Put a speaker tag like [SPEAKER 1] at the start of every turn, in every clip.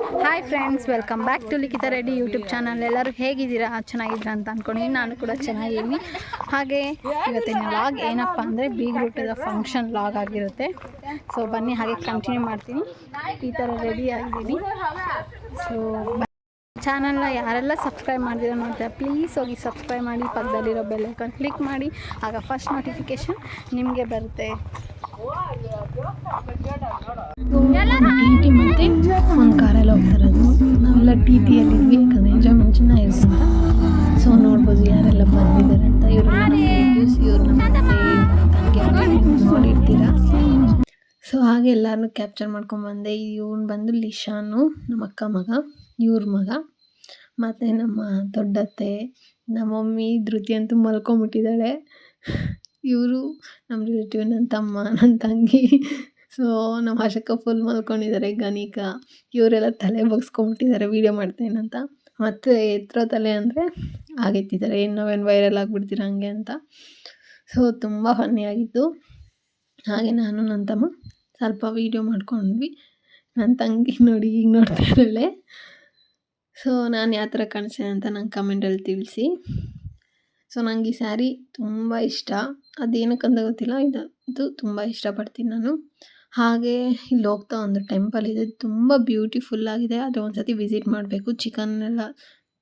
[SPEAKER 1] Hi friends welcome back to Likhita Reddy YouTube channel ಎಲ್ಲರೂ ಹೇಗಿದ್ದೀರಾ? ಚೆನ್ನಾಗಿದ್ದೀರಾ ಅಂತ ಅಂದ್ಕೊಂಡಿದ್ದೀನಿ ನಾನು ಕೂಡ ಚೆನ್ನಾಗಿದ್ದೀನಿ. ಹಾಗೆ ಇವತ್ತಿನ ಲಾಗ್ ಏನಪ್ಪ ಅಂದರೆ ಬೀಗ್ ರೂಟದ ಫಂಕ್ಷನ್ ಲಾಗ್ ಆಗಿರುತ್ತೆ. ಸೊ ಬನ್ನಿ, ಹಾಗೆ ಕಂಟಿನ್ಯೂ ಮಾಡ್ತೀನಿ. ಈ ಥರ ರೆಡಿ ಆಗಿದ್ದೀನಿ. ಸೊ ಚಾನಲ್ನ ಯಾರೆಲ್ಲ ಸಬ್ಸ್ಕ್ರೈಬ್ ಮಾಡಿದಿರೋ ನೋಡ್ತಾರೆ ಪ್ಲೀಸ್ ಹೋಗಿ ಸಬ್ಸ್ಕ್ರೈಬ್ ಮಾಡಿ. ಪಕ್ಕದಲ್ಲಿರೋ ಬೆಲ್ಲೈಕನ್ ಕ್ಲಿಕ್ ಮಾಡಿ. ಆಗ ಫಸ್ಟ್ ನೋಟಿಫಿಕೇಶನ್ ನಿಮಗೆ ಬರುತ್ತೆ. ಟಿ ಟಿ ಮತ್ತು ಒಂದು ಕಾರಲ್ಲಿ ಹೋಗ್ತಾ ಇರೋದು ನಾವೆಲ್ಲ ಟಿ ಟಿಯಲ್ಲಿದ್ವಿ ಯಾಕಂದರೆ ಎಂಜಾಯ್ಮೆಂಟ್ ಚೆನ್ನಾಗಿರುತ್ತೆ ಅಂತ ಸೊ ನೋಡ್ಬೋದು ಯಾರೆಲ್ಲ ಬಂದಿದ್ದಾರೆ ಅಂತ ಇವರು ನಮ್ಮ ನೋಡಿರ್ತೀರ. ಸೊ ಹಾಗೆ ಎಲ್ಲರನ್ನೂ ಕ್ಯಾಪ್ಚರ್ ಮಾಡ್ಕೊಂಬಂದೆ ಇವನು ಬಂದು ಲಿಶಾನು, ನಮ್ಮ ಅಕ್ಕ ಮಗ, ಇವ್ರ ಮಗ, ಮತ್ತು ನಮ್ಮ ದೊಡ್ಡತ್ತೆ, ನಮ್ಮ ಮಮ್ಮಿ, ಧೃತಿ ಅಂತೂ ಮಲ್ಕೊಂಬಿಟ್ಟಿದ್ದಾಳೆ ಇವರು ನಮ್ಮ ರಿಲೇಟಿವ್ ನನ್ನ ತಮ್ಮ ನನ್ನ ತಂಗಿ. ಸೊ ನಮ್ಮ ಆಶಕ್ಕ ಫುಲ್ ಮಲ್ಕೊಂಡಿದ್ದಾರೆ ಗಣಿಕ ಇವರೆಲ್ಲ ತಲೆ ಬಗ್ಸ್ಕೊಂಬಿಟ್ಟಿದ್ದಾರೆ ವೀಡಿಯೋ ಮಾಡ್ತೇನಂತ ಮತ್ತು ಎತ್ತರ ತಲೆ ಅಂದರೆ ಆಗೈತಿದ್ದಾರೆ ಏನು ನಾವೇನು ವೈರಲ್ ಆಗಿಬಿಡ್ತೀರ ಹಂಗೆ ಅಂತ. ಸೊ ತುಂಬ ಫನ್ನಿ ಆಗಿತ್ತು ಹಾಗೆ ನಾನು ನನ್ನ ತಮ್ಮ ಸ್ವಲ್ಪ ವೀಡಿಯೋ ಮಾಡ್ಕೊಂಡ್ವಿ. ನನ್ನ ತಂಗಿ ನೋಡಿ ಈಗ ನೋಡ್ತಾ ಇದ್ದಾಳೆ. ಸೊ ನಾನು ಯಾವ ಥರ ಕಾಣಿಸ್ತೇನೆ ಅಂತ ನಂಗೆ ಕಮೆಂಟಲ್ಲಿ ತಿಳಿಸಿ. ಸೊ ನಂಗೆ ಈ ಸ್ಯಾರಿ ತುಂಬ ಇಷ್ಟ. ಅದೇನಕ್ಕಂತ ಗೊತ್ತಿಲ್ಲ, ಇದು ಇದು ತುಂಬ ಇಷ್ಟಪಡ್ತೀನಿ ನಾನು. ಹಾಗೆ ಇಲ್ಲಿ ಹೋಗ್ತಾ ಒಂದು ಟೆಂಪಲ್ ಇದೆ. ತುಂಬ ಬ್ಯೂಟಿಫುಲ್ ಆಗಿದೆ. ಅದು ಒಂದು ಸತಿ ವಿಸಿಟ್ ಮಾಡಬೇಕು. ಚಿಕನ್ ಎಲ್ಲ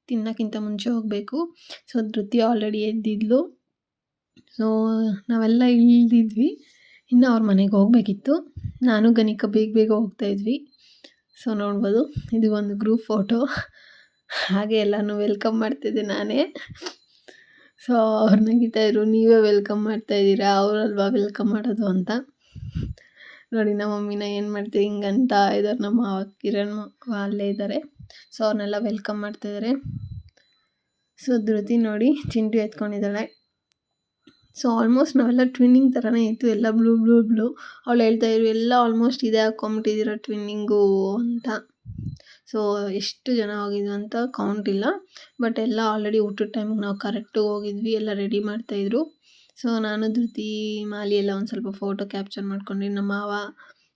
[SPEAKER 1] ತಿನ್ನೋಕ್ಕಿಂತ ಮುಂಚೆ ಹೋಗಬೇಕು. So, Dhriti already ಎದ್ದಿದ್ಲು. ಸೊ ನಾವೆಲ್ಲ ಇಳ್ದಿದ್ವಿ. ಇನ್ನು ಅವ್ರ ಮನೆಗೆ ಹೋಗಬೇಕಿತ್ತು. ನಾನು, ಗಣಿಕ ಬೇಗ ಬೇಗ ಹೋಗ್ತಾ ಇದ್ವಿ. ಸೊ ನೋಡ್ಬೋದು. ಇದು ಒಂದು ಗ್ರೂಪ್ ಫೋಟೋ ಹಾಗೆ ಎಲ್ಲನೂ ವೆಲ್ಕಮ್ ಮಾಡ್ತಿದ್ದೆ ನಾನೇ. ಸೊ ಅವ್ರು ನಗಿತಾಯಿದ್ರು ನೀವೇ ವೆಲ್ಕಮ್ ಮಾಡ್ತಾಯಿದ್ದೀರಾ ಅವರಲ್ವಾ ವೆಲ್ಕಮ್ ಮಾಡೋದು ಅಂತ. ನೋಡಿ, ನಮ್ಮ ಮಮ್ಮಿನ ಏನು ಮಾಡ್ತೀವಿ ಹಿಂಗಂತ ಇದ್ದಾರೆ ನಮ್ಮ ಕಿರಣ್ ಅಲ್ಲೇ ಇದ್ದಾರೆ ಸೊ ಅವ್ರನ್ನೆಲ್ಲ ವೆಲ್ಕಮ್ ಮಾಡ್ತಾಯಿದ್ದಾರೆ ಸೊ ಧೃತಿ ನೋಡಿ, ಚಿಂಟು ಎತ್ಕೊಂಡಿದ್ದಾಳೆ. ಸೊ ಆಲ್ಮೋಸ್ಟ್ ನಾವೆಲ್ಲ ಟ್ವಿನ್ನಿಂಗ್ ಥರನೇ ಇತ್ತು. ಎಲ್ಲ ಬ್ಲೂ ಬ್ಲೂ ಬ್ಲೂ ಅವಳು ಹೇಳ್ತಾ ಇದ್ರು, ಎಲ್ಲ ಆಲ್ಮೋಸ್ಟ್ ಇದೇ ಹಾಕ್ಕೊಂಬಿಟ್ಟಿದ್ದೀರ ಟ್ವಿನ್ನಿಂಗು ಅಂತ. ಸೊ ಎಷ್ಟು ಜನ ಹೋಗಿದ್ವಿ ಅಂತ ಕೌಂಟ್ ಇಲ್ಲ. ಬಟ್ ಎಲ್ಲ ಆಲ್ರೆಡಿ ಊಟದ ಟೈಮಿಗೆ ನಾವು ಕರೆಕ್ಟಾಗಿ ಹೋಗಿದ್ವಿ. ಎಲ್ಲ ರೆಡಿ ಮಾಡ್ತಾಯಿದ್ರು ಸೊ ನಾನು ಧೃತಿ, ಮಾಲಿ ಎಲ್ಲ ಒಂದು ಸ್ವಲ್ಪ ಫೋಟೋ ಕ್ಯಾಪ್ಚರ್ ಮಾಡ್ಕೊಂಡ್ರಿ ನಮ್ಮ ಮಾವ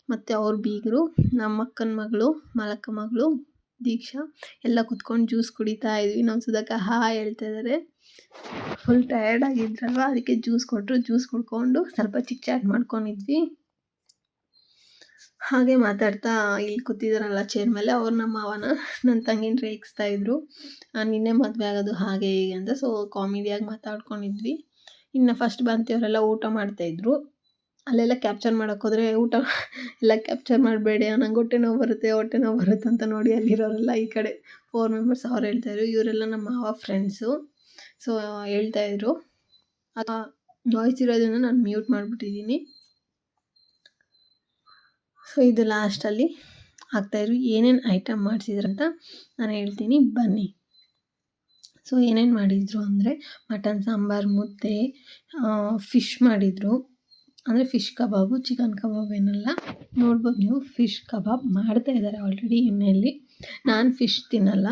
[SPEAKER 1] ಮತ್ತು ಅವ್ರ ಬೀಗರು, ನಮ್ಮ ಅಕ್ಕನ ಮಗಳು, ಮಲಕ್ಕ ಮಗಳು, ದೀಕ್ಷಾ ಎಲ್ಲ ಕುತ್ಕೊಂಡು ಜ್ಯೂಸ್ ಕುಡಿತಾ ಇದ್ವಿ. ನಮ್ಮ ಸುಧಾಕ ಹಾ ಹೇಳ್ತಾ ಇದ್ದಾರೆ ಫುಲ್ ಟಯರ್ಡ್ ಆಗಿದ್ರಲ್ವ, ಅದಕ್ಕೆ ಜ್ಯೂಸ್ ಕೊಟ್ಟರು ಜ್ಯೂಸ್ ಕುಡ್ಕೊಂಡು ಸ್ವಲ್ಪ ಚಿಕ್ ಚಾಟ್ ಮಾಡ್ಕೊಂಡಿದ್ವಿ. ಹಾಗೆ ಮಾತಾಡ್ತಾ ಇಲ್ಲಿ ಕೂತಿದ್ದಾರಲ್ಲ ಚೇರ್ ಮೇಲೆ, ಅವ್ರು ನಮ್ಮ ಮಾವನ ನನ್ನ ತಂಗಿನ ರೇಗಿಸ್ತಾ ಇದ್ರು. ನಿನ್ನೆ ಮದುವೆ ಆಗೋದು ಹಾಗೆ ಹೀಗೆ ಅಂತ. ಸೊ ಕಾಮಿಡಿಯಾಗಿ ಮಾತಾಡ್ಕೊಂಡಿದ್ವಿ. ಇನ್ನು ಫಸ್ಟ್ ಬಂತಿಯವರೆಲ್ಲ ಊಟ ಮಾಡ್ತಾಯಿದ್ರು ಅಲ್ಲೆಲ್ಲ ಕ್ಯಾಪ್ಚರ್ ಹೋದರೆ ಊಟ ಎಲ್ಲ ಕ್ಯಾಪ್ಚರ್ ಮಾಡಬೇಡಿ, ನಂಗೆ ಹೊಟ್ಟೆ ನೋವು ಬರುತ್ತೆ, ಹೊಟ್ಟೆ ನೋವು ಬರುತ್ತೆ ಅಂತ ನೋಡಿ ಅಲ್ಲಿರೋರೆಲ್ಲ ಈ ಕಡೆ ಫೋರ್ ಮೆಂಬರ್ಸ್ ಅವ್ರು ಹೇಳ್ತಾಯಿದ್ರು ಇವರೆಲ್ಲ ನಮ್ಮ ಮಾವ ಫ್ರೆಂಡ್ಸು ಸೊ ಹೇಳ್ತಾಯಿದ್ರು ವಾಯ್ಸ್ ಇರೋದನ್ನು ನಾನು ಮ್ಯೂಟ್ ಮಾಡಿಬಿಟ್ಟಿದ್ದೀನಿ. ಸೊ ಇದು ಲಾಸ್ಟಲ್ಲಿ ಹಾಕ್ತಾಯಿದ್ರು ಏನೇನು ಐಟಮ್ ಮಾಡಿಸಿದ್ರಂತ ನಾನು ಹೇಳ್ತೀನಿ. ಬನ್ನಿ. ಸೊ ಏನೇನು ಮಾಡಿದರು ಅಂದರೆ ಮಟನ್, ಸಾಂಬಾರು, ಮುದ್ದೆ ಫಿಶ್ ಮಾಡಿದರು. ಅಂದರೆ ಫಿಶ್ ಕಬಾಬು ಚಿಕನ್ ಕಬಾಬ್ ಏನಲ್ಲ. ನೋಡ್ಬೋದು ನೀವು ಫಿಶ್ ಕಬಾಬ್ ಮಾಡ್ತಾ ಇದ್ದಾರೆ ಆಲ್ರೆಡಿ ಎಣ್ಣೆಯಲ್ಲಿ. ನಾನು ಫಿಶ್ ತಿನ್ನಲ್ಲ.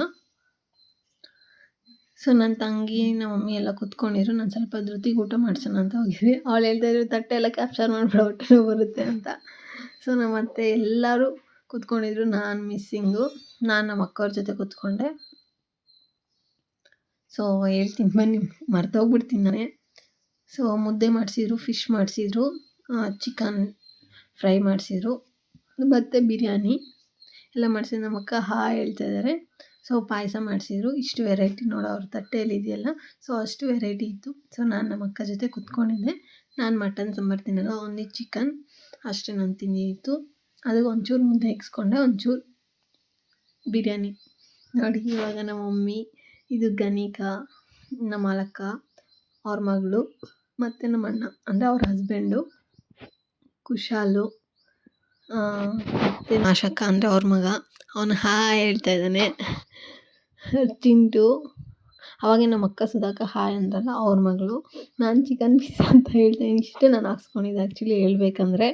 [SPEAKER 1] ಸೊ ನನ್ನ ತಂಗಿ ನಮ್ಮ ಮಮ್ಮಿ ಎಲ್ಲ ಕೂತ್ಕೊಂಡಿದ್ರು. ನಾನು ಸ್ವಲ್ಪ ಧೃತಿಗೆ ಊಟ ಮಾಡ್ಸೋಣ ಅಂತ ಹೋಗಿದ್ವಿ. ಅವಳು ಹೇಳ್ತಾ ಇದ್ರು, ತಟ್ಟೆ ಎಲ್ಲ ಕ್ಯಾಪ್ಚರ್ ಮಾಡಿಬಿಡೋ, ಹೊಟ್ಟೆ ಬರುತ್ತೆ ಅಂತ. ಸೊ ನಮ್ಮ ಅತ್ತೆ ಎಲ್ಲರೂ ಕೂತ್ಕೊಂಡಿದ್ರು, ನಾನು ಮಿಸ್ಸಿಂಗು ನಾನು ನಮ್ಮ ಅಕ್ಕವ್ರ ಜೊತೆ ಕೂತ್ಕೊಂಡೆ. ಸೊ ಹೇಳ್ತೀನಿ, ಬನ್ನಿ, ಮರ್ತೋಗ್ಬಿಡ್ತೀನಿ ನಾನೇ. ಸೊ ಮುದ್ದೆ ಮಾಡಿಸಿದ್ರು ಫಿಶ್ ಮಾಡಿಸಿದ್ರು ಚಿಕನ್ ಫ್ರೈ ಮಾಡಿಸಿದ್ರು, ಮತ್ತು ಬಿರಿಯಾನಿ ಎಲ್ಲ ಮಾಡಿಸಿದ್ರು. ನಮ್ಮಕ್ಕ ಹಾ ಹೇಳ್ತಾ ಇದ್ದಾರೆ ಸೊ ಪಾಯಸ ಮಾಡಿಸಿದ್ರು. ಇಷ್ಟು ವೆರೈಟಿ ನೋಡೋ, ಅವ್ರ ತಟ್ಟೆಯಲ್ಲಿ ಇದೆಯಲ್ಲ, ಸೊ ಅಷ್ಟು ವೆರೈಟಿ ಇತ್ತು. ಸೊ ನಾನು ನಮ್ಮ ಅಕ್ಕ ಜೊತೆ ಕುತ್ಕೊಂಡಿದ್ದೆ. ನಾನು ಮಟನ್ ಸಾಂಬಾರು ತಿನ್ನಲ್ಲ ಓನ್ಲಿ ಚಿಕನ್ ಅಷ್ಟೇ ನಾನು ತಿಂದಿತ್ತು ಅದಕ್ಕೆ ಒಂಚೂರು ಮುದ್ದೆ ಇಕ್ಸ್ಕೊಂಡೆ ಒಂಚೂರು ಬಿರಿಯಾನಿ. ನೋಡಿ, ಇವಾಗ ನಮ್ಮ ಮಮ್ಮಿ ಇದು ಗಣಿಕ ನಮ್ಮ ಮಾಲಕ್ಕ ಅವ್ರ ಮಗಳು ಮತ್ತು ನಮ್ಮ ಅಣ್ಣ. ಅಂದರೆ ಅವ್ರ ಹಸ್ಬೆಂಡು ಕುಶಾಲು ಮತ್ತು ಆಶಕ್ಕ ಅಂದರೆ ಅವ್ರ ಮಗ. ಅವನು ಹಾಯ್ ಹೇಳ್ತಾ ಇದ್ದಾನೆ. ಚಿಂಟು, ಅವಾಗೆ ನಮ್ಮ ಅಕ್ಕ ಸುಧಾಕ ಹಾಯ್ ಅಂದ್ರಲ್ಲ ಅವ್ರ ಮಗಳು. ನಾನು ಚಿಕನ್ ಪೀಸ್ ಅಂತ ಹೇಳ್ತೇನೆ ಇಷ್ಟೇ ನಾನು ಹಾಕ್ಸ್ಕೊಂಡಿದ್ದೆ ಆ್ಯಕ್ಚುಲಿ ಹೇಳ್ಬೇಕಂದ್ರೆ.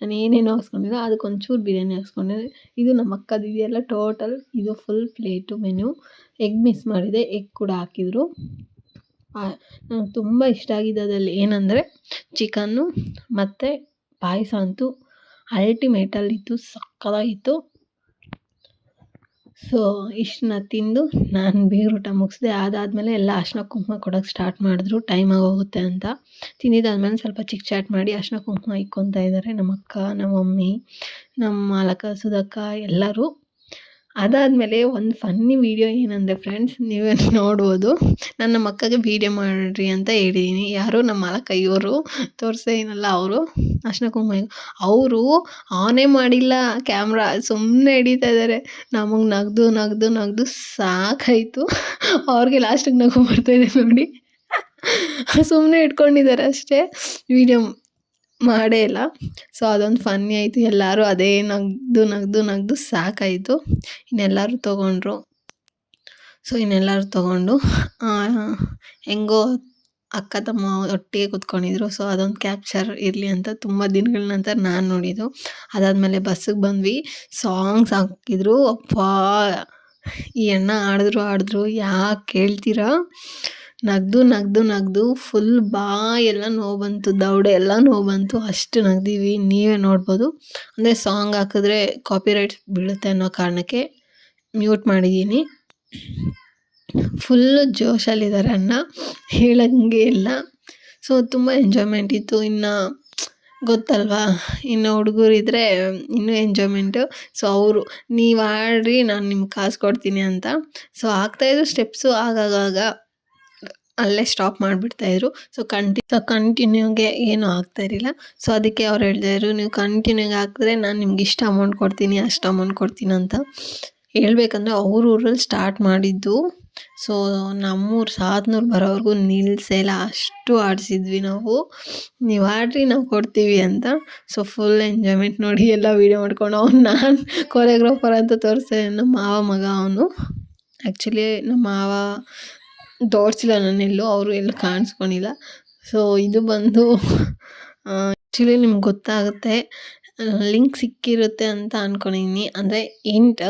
[SPEAKER 1] ನಾನು ಏನೇನೋ ಹಾಕ್ಸ್ಕೊಂಡಿದ್ದೆ, ಅದಕ್ಕೆ ಒಂಚೂರು ಬಿರಿಯಾನಿ ಹಾಕ್ಸ್ಕೊಂಡಿದ್ದೆ. ಇದು ನಮ್ಮ ಅಕ್ಕದು, ಇದೆಲ್ಲ ಟೋಟಲ್ ಇದು full plate menu egg miss ಮಾಡಿದೆ ಎಗ್ ಕೂಡ ಹಾಕಿದ್ರು. ನಂಗೆ ತುಂಬ ಇಷ್ಟ ಆಗಿದ್ದು ಅದರಲ್ಲಿ ಏನಂದರೆ ಚಿಕನ್ನು ಮತ್ತು ಪಾಯಸ ಅಂತೂ ಅಲ್ಟಿಮೇಟಲ್ಲಿತ್ತು ಸಕ್ಕತ್ತಾಗಿತ್ತು. ಸೊ ಇಷ್ಟನ್ನ ತಿಂದು ನಾನು ಬೀಗ್ರೂಟ ಮುಗಿಸಿದೆ. ಅದಾದಮೇಲೆ ಎಲ್ಲ ಅರ್ಶಿನ ಕುಂಕುಮ ಕೊಡೋಕ್ಕೆ ಸ್ಟಾರ್ಟ್ ಮಾಡಿದ್ರು. ಟೈಮ್ ಆಗೋಗುತ್ತೆ ಅಂತ. ತಿಂದಿದ್ದಾದ್ಮೇಲೆ ಸ್ವಲ್ಪ ಚಿಕ್ ಚಾಟ್ ಮಾಡಿ ಅರ್ಶಿನ ಕುಂಕುಮ ಇಕ್ಕೊತಾ ಇದ್ದಾರೆ ನಮ್ಮ ಅಕ್ಕ ನಮ್ಮ ಮಮ್ಮಿ ನಮ್ಮ ಮಾಲಕ ಸುಧಕ್ಕ ಎಲ್ಲರೂ ಅದಾದಮೇಲೆ ಒಂದು ಫನ್ನಿ ವೀಡಿಯೋ ಏನಂದರೆ ಫ್ರೆಂಡ್ಸ್ ನೀವು ನೋಡ್ಬೋದು. ನಾನು ನಮ್ಮ ಅಕ್ಕಗೆ ವೀಡಿಯೋ ಮಾಡಿರಿ ಅಂತ ಹೇಳಿದ್ದೀನಿ ಯಾರು? ನಮ್ಮ ಮಾಲಕ ಕೈಯೋರು ತೋರಿಸೇ ಏನಲ್ಲ ಅವರು. ಅರ್ಶನ ಕುಂಕುಮ ಅವರು ಆನೇ ಮಾಡಿಲ್ಲ. ಕ್ಯಾಮ್ರಾ ಸುಮ್ಮನೆ ಹಿಡಿತಾ ಇದ್ದಾರೆ ನಮಗೆ ನಗ್ದು ನಗ್ದು ನಗ್ದು ಸಾಕಾಯಿತು. ಅವ್ರಿಗೆ ಲಾಸ್ಟಿಗೆ ನಗು ಬರ್ತಾಯಿದೆ ನೋಡಿ. ಸುಮ್ಮನೆ ಇಟ್ಕೊಂಡಿದ್ದಾರೆ ಅಷ್ಟೇ. ವೀಡಿಯೋ ಮಾಡೇ ಇಲ್ಲ. ಸೊ ಅದೊಂದು ಫನ್ನಿ ಆಯಿತು. ಎಲ್ಲರೂ ಅದೇ ನಗ್ದು ನಗ್ದು ನಗ್ದು ಸಾಕಾಯಿತು. ಇನ್ನೆಲ್ಲರೂ ತೊಗೊಂಡ್ರು. ಸೊ ಇನ್ನೆಲ್ಲರೂ ತೊಗೊಂಡು ಹೆಂಗೋ ಅಕ್ಕ ತಮ್ಮ ಒಟ್ಟಿಗೆ ಕೂತ್ಕೊಂಡಿದ್ರು. ಸೊ ಅದೊಂದು ಕ್ಯಾಪ್ಚರ್ ಇರಲಿ ಅಂತ ತುಂಬ ದಿನಗಳ ನಂತರ ನಾನು ನೋಡಿದ್ದು. ಅದಾದಮೇಲೆ ಬಸ್ಸಿಗೆ ಬಂದ್ವಿ. ಸಾಂಗ್ಸ್ ಹಾಕಿದ್ರು. ಅಪ್ಪ, ಈ ಅಣ್ಣ ಆಡಿದ್ರು ಆಡಿದ್ರು ಯಾಕೆ ಕೇಳ್ತೀರಾ? ನಗ್ದು ನಗ್ದು ನಗ್ದು ಫುಲ್ ಬಾಯೆಲ್ಲ ನೋವು ಬಂತು, ದೌಡೆ ಎಲ್ಲ ನೋವು ಬಂತು, ಅಷ್ಟು ನಗ್ದೀವಿ, ನೀವೇ ನೋಡ್ಬೋದು. ಅಂದರೆ ಸಾಂಗ್ ಹಾಕಿದ್ರೆ ಕಾಪಿರೈಟ್ ಬೀಳುತ್ತೆ ಅನ್ನೋ ಕಾರಣಕ್ಕೆ ಮ್ಯೂಟ್ ಮಾಡಿದ್ದೀನಿ ಫುಲ್ಲು ಜೋಶಲ್ಲಿದ್ದಾರೆ ಅಣ್ಣ, ಹೇಳಂಗೆ ಇಲ್ಲ. ಸೊ ತುಂಬ ಎಂಜಾಯ್ಮೆಂಟ್ ಇತ್ತು. ಇನ್ನು ಗೊತ್ತಲ್ವಾ? ಇನ್ನು ಹುಡುಗರಿದ್ದರೆ ಇನ್ನೂ ಎಂಜಾಯ್ಮೆಂಟು ಸೊ ಅವರು, ನೀವು ಆಡ್ರಿ, ನಾನು ನಿಮ್ಗೆ ಕಾಸು ಕೊಡ್ತೀನಿ ಅಂತ. ಸೊ ಆಗ್ತಾಯಿದ್ರು ಸ್ಟೆಪ್ಸು ಆಗಾಗ ಅಲ್ಲೇ ಸ್ಟಾಪ್ ಮಾಡಿಬಿಡ್ತಾಯಿದ್ರು ಸೊ ಕಂಟಿ ಸೊ ಕಂಟಿನ್ಯೂಗೆ ಏನೂ ಆಗ್ತಾ ಇರಲಿಲ್ಲ. ಸೊ ಅದಕ್ಕೆ ಅವ್ರು ಹೇಳ್ತಾಯಿದ್ರು ನೀವು ಕಂಟಿನ್ಯೂಗೆ ಹಾಕಿದ್ರೆ ನಾನು ನಿಮ್ಗೆ ಇಷ್ಟು ಅಮೌಂಟ್ ಕೊಡ್ತೀನಿ, ಅಷ್ಟು ಅಮೌಂಟ್ ಕೊಡ್ತೀನಿ ಅಂತ. ಹೇಳ್ಬೇಕಂದ್ರೆ ಅವ್ರ ಊರಲ್ಲಿ ಸ್ಟಾರ್ಟ್ ಮಾಡಿದ್ದು ಸೊ ನಮ್ಮೂರು ಸಾತ್ನೂರು ಬರೋವರೆಗೂ ನಿಲ್ಲಿಸೇ ಇಲ್ಲ. ಅಷ್ಟು ಆಡಿಸಿದ್ವಿ ನಾವು. ನೀವು ಆಡ್ರಿ, ನಾವು ಕೊಡ್ತೀವಿ ಅಂತ. ಸೊ ಫುಲ್ ಎಂಜಾಯ್ಮೆಂಟ್ ನೋಡಿ ಎಲ್ಲ ವೀಡಿಯೋ ಮಾಡ್ಕೊಂಡು ಅವ್ನು ನಾನು ಕೊರಿಯೋಗ್ರಾಫರ್ ಅಂತ ತೋರಿಸ್ದೆ ನಮ್ಮ ಮಾವ ಮಗ ಅವನು. ಆ್ಯಕ್ಚುಲಿ ನಮ್ಮ ಮಾವ ತೋರಿಸಿಲ್ಲ ನಾನೆಲ್ಲೂ ಅವರು ಎಲ್ಲೂ ಕಾಣಿಸ್ಕೊಂಡಿಲ್ಲ. ಸೊ ಇದು ಬಂದು ಆ್ಯಕ್ಚುಲಿ ನಿಮ್ಗೆ ಗೊತ್ತಾಗುತ್ತೆ ಲಿಂಕ್ ಸಿಕ್ಕಿರುತ್ತೆ ಅಂತ ಅಂದ್ಕೊಂಡಿದ್ದೀನಿ ಅಂದರೆ ಇಂಟ್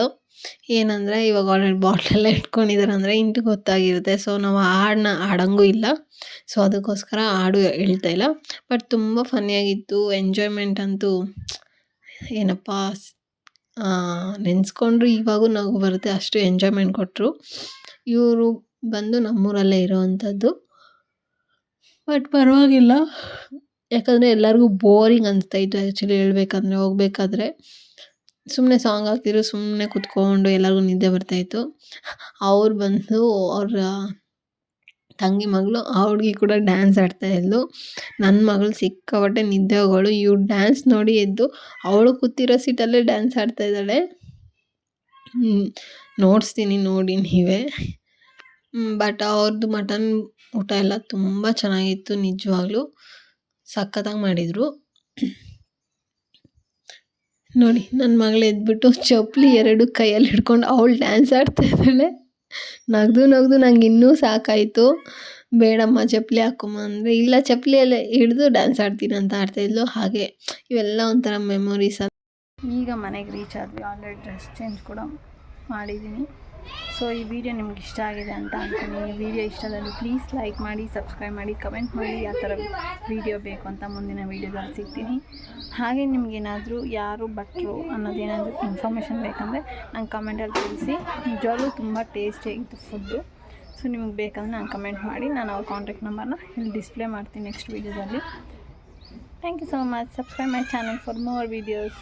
[SPEAKER 1] ಏನಂದರೆ, ಇವಾಗ ಆಲ್ರೆಡಿ ಬಾಟ್ಲೆಲ್ಲ ಇಟ್ಕೊಂಡಿದ್ದಾರೆ ಅಂದರೆ ಇಂಟು ಗೊತ್ತಾಗಿರುತ್ತೆ. ಸೊ ನಾವು ಹಾಡನ್ನ ಹಾಡಂಗೂ ಇಲ್ಲ. ಸೊ ಅದಕ್ಕೋಸ್ಕರ ಹಾಡು ಹೇಳ್ತಾ ಇಲ್ಲ. ಬಟ್ ತುಂಬ ಫನ್ನಿಯಾಗಿತ್ತು ಎಂಜಾಯ್ಮೆಂಟ್ ಅಂತೂ, ಏನಪ್ಪ ನೆನೆಸ್ಕೊಂಡ್ರು ಇವಾಗೂ ನಗು ಬರುತ್ತೆ. ಅಷ್ಟು ಎಂಜಾಯ್ಮೆಂಟ್ ಕೊಟ್ಟರು ಇವರು ಬಂದು ನಮ್ಮೂರಲ್ಲೇ ಇರೋವಂಥದ್ದು. ಬಟ್ ಪರವಾಗಿಲ್ಲ. ಯಾಕಂದರೆ ಎಲ್ಲರಿಗೂ ಬೋರಿಂಗ್ ಅನಿಸ್ತಾಯಿತ್ತು ಆ್ಯಕ್ಚುಲಿ ಹೇಳ್ಬೇಕಂದ್ರೆ, ಹೋಗ್ಬೇಕಾದ್ರೆ. ಸುಮ್ಮನೆ ಸಾಂಗ್ ಹಾಕ್ತಿದ್ರು ಸುಮ್ಮನೆ ಕುತ್ಕೊಂಡು ಎಲ್ಲರಿಗೂ ನಿದ್ದೆ ಬರ್ತಾಯಿತ್ತು ಅವ್ರು ಬಂದು ಅವ್ರ ತಂಗಿ ಮಗಳು ಹುಡುಗಿ ಕೂಡ ಡ್ಯಾನ್ಸ್ ಆಡ್ತಾಯಿದ್ಲು ನನ್ನ ಮಗಳು ಸಿಕ್ಕಾಪಟ್ಟೆ ನಿದ್ದೆ ಹೋಗೋಳು ಇವ್ಳು ಡ್ಯಾನ್ಸ್ ನೋಡಿ ಎದ್ದು ಅವಳು ಕೂತಿರೋ ಸೀಟಲ್ಲೇ ಡ್ಯಾನ್ಸ್ ಆಡ್ತಾಯಿದ್ದಾಳೆ ನೋಡಿಸ್ತೀನಿ ನೋಡಿ ನೀವೇ. ಬಟ್ ಅವ್ರದ್ದು ಮಟನ್ ಊಟ ಎಲ್ಲ ತುಂಬ ಚೆನ್ನಾಗಿತ್ತು ನಿಜವಾಗ್ಲೂ. ಸಖತ್ತಾಗಿ ಮಾಡಿದರು. ನೋಡಿ ನನ್ನ ಮಗಳು ಎದ್ಬಿಟ್ಟು ಚಪ್ಪಲಿ ಎರಡು ಕೈಯಲ್ಲಿ ಹಿಡ್ಕೊಂಡು ಅವಳು ಡ್ಯಾನ್ಸ್ ಆಡ್ತಾ ಇದ್ದಾಳೆ. ನಗದು ನಗ್ದು ನಂಗೆ ಇನ್ನೂ ಸಾಕಾಯಿತು. ಬೇಡಮ್ಮ, ಚಪ್ಪಲಿ ಹಾಕೊಮ್ಮ ಅಂದರೆ ಇಲ್ಲ, ಚಪ್ಪಲಿಯಲ್ಲೇ ಹಿಡಿದು ಡ್ಯಾನ್ಸ್ ಆಡ್ತೀನಿ ಅಂತ ಆಡ್ತಾಯಿದ್ಲು ಹಾಗೆ ಇವೆಲ್ಲ ಒಂಥರ ಮೆಮೊರೀಸ್
[SPEAKER 2] ಈಗ ಮನೆಗೆ ರೀಚ್ ಆದ್ವಿ. ಆಲ್ರೆಡಿ ಡ್ರೆಸ್ ಚೇಂಜ್ ಕೂಡ ಮಾಡಿದ್ದೀನಿ ಸೊ ಈ ವಿಡಿಯೋ ನಿಮ್ಗೆ ಇಷ್ಟ ಆಗಿದೆ ಅಂತ ಅಂದ್ಕೊಂಡು ಈ ವಿಡಿಯೋ ಇಷ್ಟದಲ್ಲಿ ಪ್ಲೀಸ್ ಲೈಕ್ ಮಾಡಿ ಸಬ್ಸ್ಕ್ರೈಬ್ ಮಾಡಿ ಕಮೆಂಟ್ ಮಾಡಿ. ಯಾವ ಥರ ವಿಡಿಯೋ ಬೇಕು ಅಂತ ಮುಂದಿನ ವೀಡಿಯೋದಲ್ಲಿ ಸಿಗ್ತೀನಿ. ಹಾಗೆ ನಿಮಗೇನಾದರೂ ಯಾರು ಭಟ್ರು ಅನ್ನೋದೇನಾದರೂ ಇನ್ಫಾರ್ಮೇಷನ್ ಬೇಕಂದರೆ ನಂಗೆ ಕಮೆಂಟಲ್ಲಿ ತಿಳಿಸಿ. ನಿಜವಾಗ್ಲೂ ತುಂಬ ಟೇಸ್ಟಿಯಾಗಿತ್ತು ಫುಡ್ಡು ಸೊ ನಿಮಗೆ ಬೇಕಂದ್ರೆ ನಾನು ಕಮೆಂಟ್ ಮಾಡಿ. ನಾನು ಅವ್ರ ಕಾಂಟ್ಯಾಕ್ಟ್ ನಂಬರ್ನ ಇಲ್ಲಿ ಡಿಸ್ಪ್ಲೇ ಮಾಡ್ತೀನಿ ನೆಕ್ಸ್ಟ್ ವೀಡಿಯೋದಲ್ಲಿ thank you so much subscribe my channel for more videos